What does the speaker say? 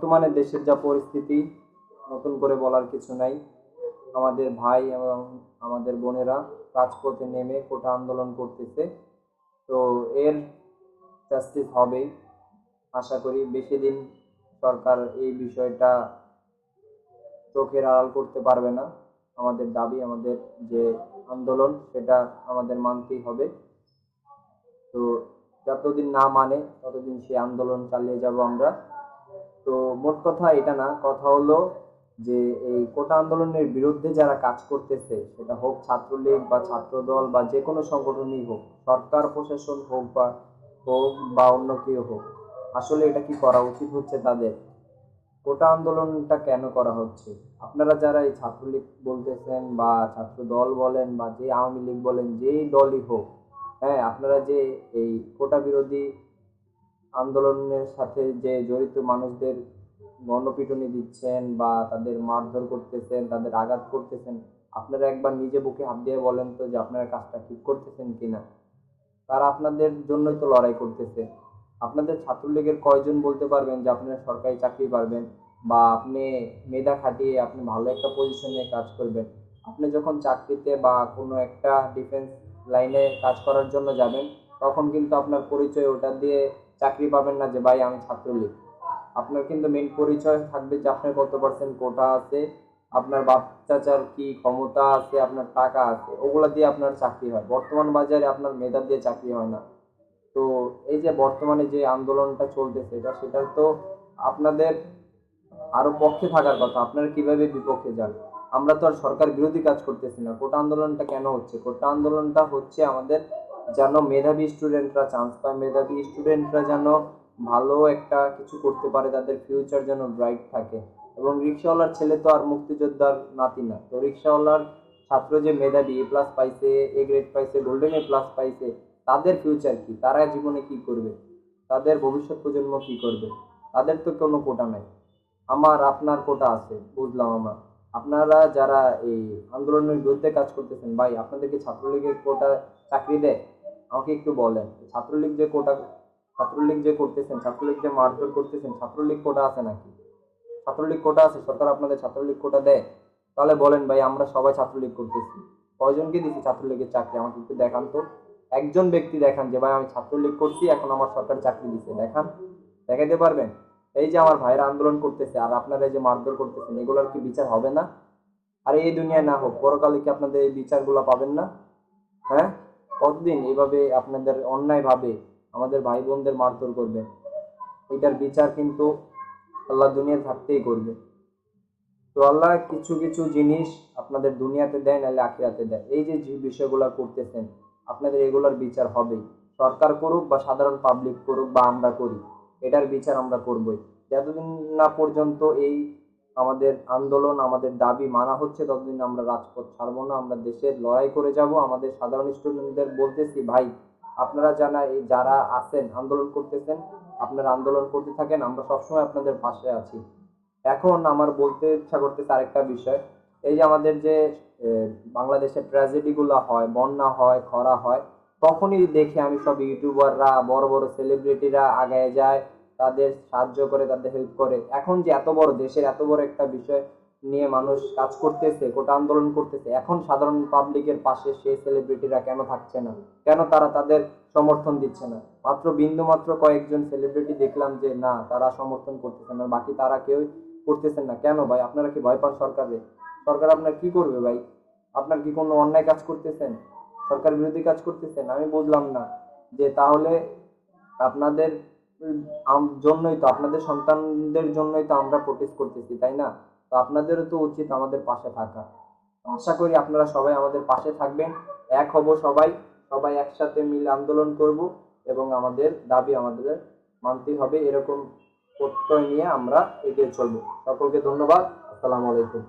বর্তমানে দেশের যা পরিস্থিতি, নতুন করে বলার কিছু নাই। আমাদের ভাই এবং আমাদের বোনেরা রাজপথে নেমে কোটা আন্দোলন করতেছে। তো এর জাস্টিস হবেই। আশা করি বেশি দিন সরকার এই বিষয়টা চোখের আড়াল করতে পারবে না। আমাদের দাবি, আমাদের যে আন্দোলন, সেটা আমাদের মানতেই হবে। তো যতদিন না মানে ততদিন সেই আন্দোলন চালিয়ে যাব আমরা। তো মোট কথা এটা না, কথা হলো যে এই কোটা আন্দোলনের বিরুদ্ধে যারা কাজ করতেছে, সেটা হোক ছাত্রলীগ বা ছাত্রদল বা যে কোনো সংগঠনই হোক, সরকার, প্রশাসন হোক বা হোক বা অন্য কেউ হোক, আসলে এটা কি করা উচিত হচ্ছে তাদের? কোটা আন্দোলনটা কেন করা হচ্ছে? আপনারা যারা এই ছাত্রলীগ বলতেছেন বা ছাত্র দল বলেন বা যে আওয়ামী লীগ বলেন, যেই দলই হোক হ্যাঁ আপনারা যে এই কোটা বিরোধী আন্দোলনের সাথে যে জড়িত মানুষদের গণপিটুনি দিচ্ছেন বা তাদের মারধর করতেছেন, তাদের আঘাত করতেছেন, আপনারা একবার নিজে বুকে হাত দিয়ে বলেন তো যে আপনারা কাজটা ঠিক করতেছেন কিনা? তারা আপনাদের জন্যই তো লড়াই করতেছে। আপনাদের ছাত্রলীগের কয়জন বলতে পারবেন যে আপনারা সরকারি চাকরি পারবেন বা আপনি মেধা খাটিয়ে আপনি ভালো একটা পজিশনে কাজ করবেন? আপনি যখন চাকরিতে বা কোনো একটা ডিফেন্স লাইনে কাজ করার জন্য যাবেন, তখন কিন্তু আপনার পরিচয় ওটা দিয়ে চাকরি পাবেন না যে, ভাই, আমি ছাত্রলীগ। আপনার কিন্তু মেন পরিচয় থাকবে যে, আপনার কত পার্সেন্ট কোটা আছে, আপনার বাচ্চাচার কি ক্ষমতা আছে, আপনার টাকা আছে, ওগুলা দিয়ে আপনার চাকরি হয়। বর্তমান বাজারে আপনার মেধা দিয়ে চাকরি হয় না। তো এই যে বর্তমানে যে আন্দোলনটা চলতেছে, এটা সেটার তো আপনাদের আরও পক্ষে থাকার কথা। আপনারা কীভাবে বিপক্ষে যান? আমরা তো আর সরকার বিরোধী কাজ করতেছি না। কোটা আন্দোলনটা কেন হচ্ছে? কোটা আন্দোলনটা হচ্ছে আমাদের যেন মেধাবী স্টুডেন্টরা চান্স পায় মেধাবী স্টুডেন্টরা যেন ভালো একটা কিছু করতে পারে, তাদের ফিউচার যেন ব্রাইট থাকে। এবং রিক্সাওয়ালার ছেলে তো আর মুক্তিযোদ্ধার নাতি না। তো রিক্সাওয়ালার ছাত্র যে মেধাবী এ প্লাস পাইছে এ গ্রেড পাইছে গোল্ডেন এ প্লাস পাইছে, তাদের ফিউচার কি? তারা জীবনে কি করবে? তাদের ভবিষ্যৎ প্রজন্ম কি করবে? তাদের তো কোনো কোটা নাই। আমার, আপনার কোটা আছে, বুঝলাম আমার। আপনারা যারা এই আন্দোলনের বিরুদ্ধে কাজ করতেছেন, ভাই, আপনাদেরকে ছাত্রলীগের কোটা চাকরি দেয়? আমাকে একটু বলেন, ছাত্রলীগ যে কোটা, ছাত্রলীগ যে করতেছেন, ছাত্রলীগ যে মারধর করতেছেন, ছাত্রলীগ কোটা আছে নাকি? ছাত্রলীগ কোটা আছে, সরকার আপনাদের ছাত্রলীগ কোটা দেয়। তাহলে বলেন ভাই, আমরা সবাই ছাত্রলীগ করতেছি। কয়জনকে দিচ্ছি ছাত্রলীগের চাকরি? আমাকে একটু দেখান তো। একজন ব্যক্তি দেখান যে, ভাই, আমি ছাত্রলীগ করছি, এখন আমার সরকার চাকরি দিচ্ছে দেখান। দেখাইতে পারবেন? এই যে আমার ভাইরা আন্দোলন করতেছে, আর আপনারা এই যে মারধর করতেছেন, এগুলোর কি বিচার হবে না? আর, এই দুনিয়ায় না হোক, পরকালে কি আপনাদের এই বিচারগুলো পাবেন না? হ্যাঁ? কতদিন এভাবে আপনাদের অন্যায়ভাবে আমাদের ভাই বোনদের মারধর করবেন? এটার বিচার কিন্তু আল্লাহ দুনিয়া থাকতেই করবে। তো আল্লাহ কিছু কিছু জিনিস আপনাদের দুনিয়াতে দেয়, নাহলে আখিরাতে দেয়। এই যে বিষয়গুলো করতেছেন, আপনাদের এগুলোর বিচার হবেই। সরকার করুক বা সাধারণ পাবলিক করুক বা আমরা করি, এটার বিচার আমরা করবই। যতদিন না পর্যন্ত এই আমাদের আন্দোলন, আমাদের দাবি মানা হচ্ছে, ততদিন আমরা রাজপথ ছাড়বো না, আমরা দেশের লড়াই করে যাব। আমাদের সাধারণ স্টুডেন্টদের বলতেছি, ভাই, আপনারা জানা এই যারা আছেন, আন্দোলন করতেছেন, আপনারা আন্দোলন করতে থাকেন, আমরা সবসময় আপনাদের পাশে আছি। এখন আমার বলতে ইচ্ছা করতেছে আরেকটা বিষয়, এই যে আমাদের যে বাংলাদেশে ট্র্যাজেডিগুলো হয়, বন্যা হয়, খরা হয়, তখনই দেখে আমি সব ইউটিউবাররা, বড় বড় সেলিব্রিটিরা আগায় যায় তাদের সাহায্য করে, তাদের হেল্প করে। এখন যে এত বড় দেশের এত বড় একটা বিষয় নিয়ে মানুষ কাজ করতেছে, কোটা আন্দোলন করতেছে, এখন সাধারণ পাবলিকের পাশে সেই সেলিব্রিটিরা কেন থাকছে না? কেন তারা তাদের সমর্থন দিচ্ছে না? মাত্র বিন্দু মাত্র কয়েকজন সেলিব্রিটি দেখলাম যে, না, তারা সমর্থন করতেছে না, বাকি তারা কেউ করতেছেন না। কেন ভাই? আপনারা কি ভয় পান সরকারে? সরকার আপনার কি করবে ভাই? আপনার কি কোনো অন্যায় কাজ করতেছেন? সরকার বিরোধী কাজ করতেছেন? আমি বুঝলাম না। যে তাহলে আপনাদের জন্যই তো, আপনাদের সন্তানদের জন্যই তো আমরা প্রোটেস্ট করতেছি, তাই না? তো আপনাদেরও তো উচিত আমাদের পাশে থাকা। আশা করি আপনারা সবাই আমাদের পাশে থাকবেন, এক হব সবাই সবাই একসাথে মিলে আন্দোলন করব এবং আমাদের দাবি আমাদের মানতেই হবে, এরকম প্রত্যয় নিয়ে আমরা এগিয়ে চলবো। সকলকে ধন্যবাদ, আসসালামু আলাইকুম।